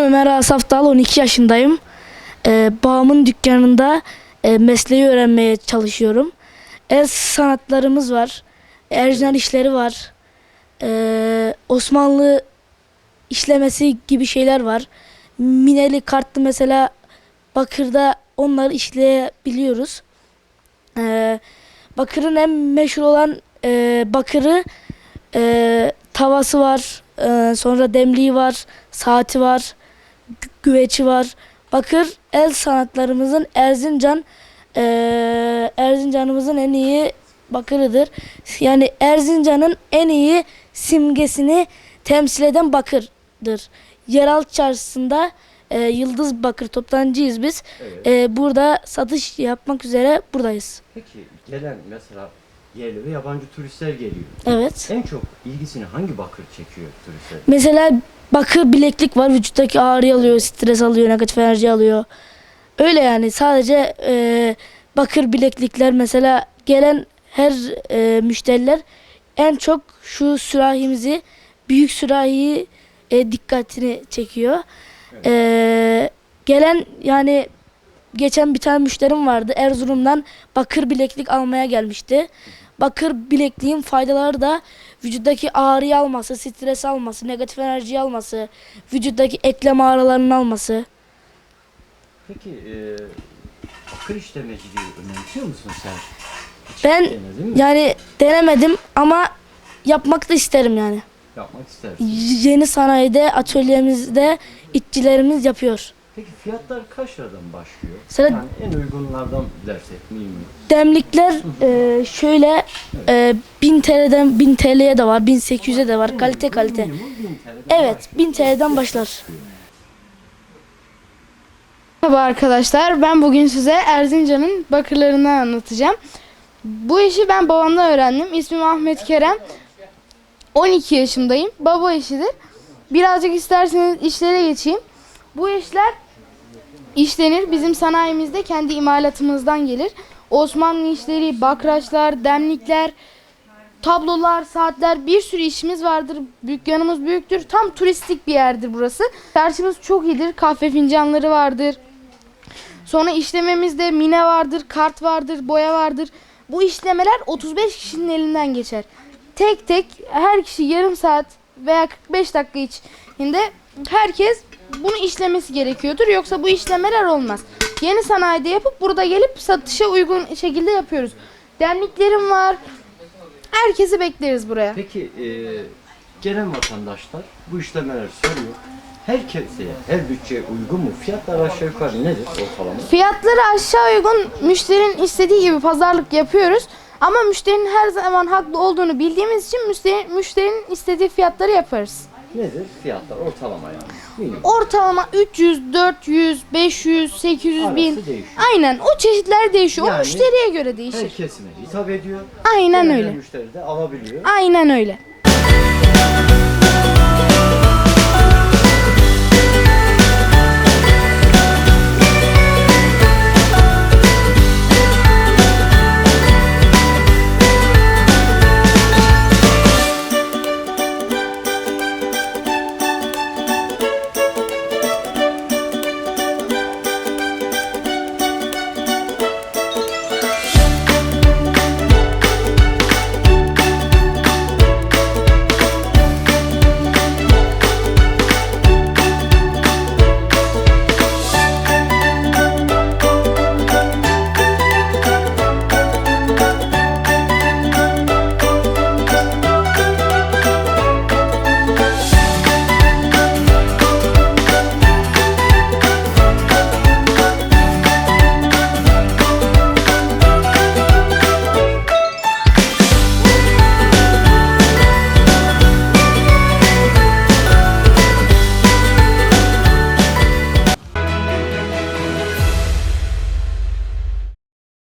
Ömer Asaf Dal, 12 yaşındayım. Ee, babamın dükkanında e, mesleği öğrenmeye çalışıyorum. El sanatlarımız var. Ercan işleri var. Ee, Osmanlı işlemesi gibi şeyler var. Mineli kartlı mesela bakırda onları işleyebiliyoruz. Ee, bakırın en meşhur olan e, bakırı e, tavası var, e, sonra demliği var, saati var, gü- güveci var. Bakır el sanatlarımızın Erzincan e, Erzincan'ımızın en iyi bakırıdır. Yani Erzincan'ın en iyi simgesini temsil eden bakırdır. Yeraltı çarşısında e, Yıldız Bakır toptancıyız biz. Evet. E, burada satış yapmak üzere buradayız. Peki gelen mesela yerli ve yabancı turistler geliyor. Evet. En çok ilgisini hangi bakır çekiyor turistler? Mesela bakır bileklik var. Vücuttaki ağrı alıyor, stres alıyor, negatif enerji alıyor. Öyle yani sadece e, bakır bileklikler mesela gelen her e, müşteriler en çok şu sürahimizi, büyük sürahiyi e, dikkatini çekiyor. E, gelen yani geçen bir tane müşterim vardı. Erzurum'dan bakır bileklik almaya gelmişti. Bakır bilekliğin faydaları da vücuttaki ağrıyı alması, stres alması, negatif enerjiyi alması, vücuttaki eklem ağrılarının alması. Peki e, bakır işlemeciliği önemsiyor musun sen? Hiç Ben denedin mi? yani denemedim ama yapmak da isterim yani. Yapmak istersin. Yeni sanayide, atölyemizde işçilerimiz yapıyor. Peki fiyatlar kaç liradan başlıyor? Mesela- Yani en uygunlardan dersek miyim? Demlikler e, şöyle e, 1000 TL'den 1000 TL'ye de var, 1800'e de var. Kalite kalite. Minimum 1000 TL'den Evet, başlıyor. 1000 TL'den başlar. Merhaba arkadaşlar. Ben bugün size Erzincan'ın bakırlarını anlatacağım. Bu işi ben babamdan öğrendim. İsmim Ahmet Kerem. 12 yaşındayım. Baba işidir. Birazcık isterseniz işlere geçeyim. Bu işler işlenir. Bizim sanayimizde kendi imalatımızdan gelir. Osmanlı işleri, bakraçlar, demlikler, tablolar, saatler bir sürü işimiz vardır. Dükkanımız büyüktür. Tam turistik bir yerdir burası. Çarşımız çok iyidir. Kahve fincanları vardır. Sonra işlememizde mine vardır, kart vardır, boya vardır. Bu işlemeler 35 kişinin elinden geçer. Tek tek her kişi yarım saat veya 45 dakika içinde herkes bunu işlemesi gerekiyordur. Yoksa bu işlemeler olmaz. Yeni sanayide yapıp burada gelip satışa uygun şekilde yapıyoruz. Demliklerim var. Herkesi bekleriz buraya. Peki e, gelen vatandaşlar bu işlemeleri soruyor. Herkese, her bütçeye uygun mu? Fiyatlar aşağı yukarı nedir ortalama? Fiyatları aşağı uygun müşterinin istediği gibi pazarlık yapıyoruz. Ama müşterinin her zaman haklı olduğunu bildiğimiz için müşteri, müşterinin istediği fiyatları yaparız. Nedir fiyatlar ortalama yani? Minimum. Ortalama 300, 400, 500, 800 Arası bin. değişiyor. Aynen o çeşitler değişiyor. o Yani müşteriye göre değişir. Her kesime hitap ediyor. Aynen öyle. Müşteri de alabiliyor. Aynen öyle.